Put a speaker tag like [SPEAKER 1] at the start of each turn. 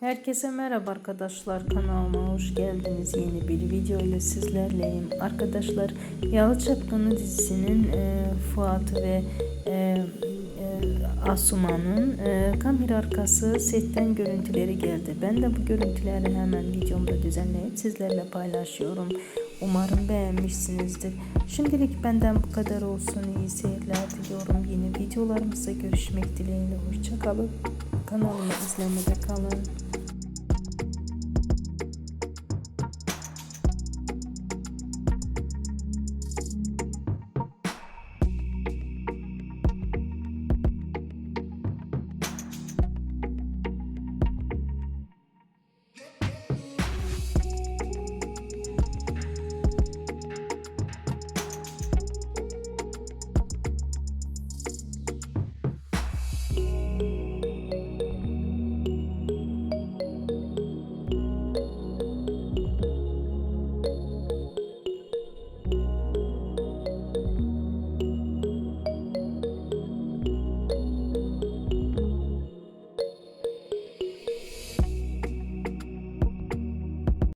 [SPEAKER 1] Herkese merhaba arkadaşlar kanalıma hoş geldiniz. Yeni bir video ile sizlerleyim. Arkadaşlar Yalı Çapkını dizisinin e, Fuat ve e, e, Asuman'ın e, kamera arkası setten görüntüleri geldi. Ben de bu görüntüleri hemen videomda düzenleyip sizlerle paylaşıyorum. Umarım beğenmişsinizdir. Şimdilik benden bu kadar olsun. İyi seyirler videolarımızda görüşmek dileğiyle hoşçakalın Kanalımı izlemede kalın.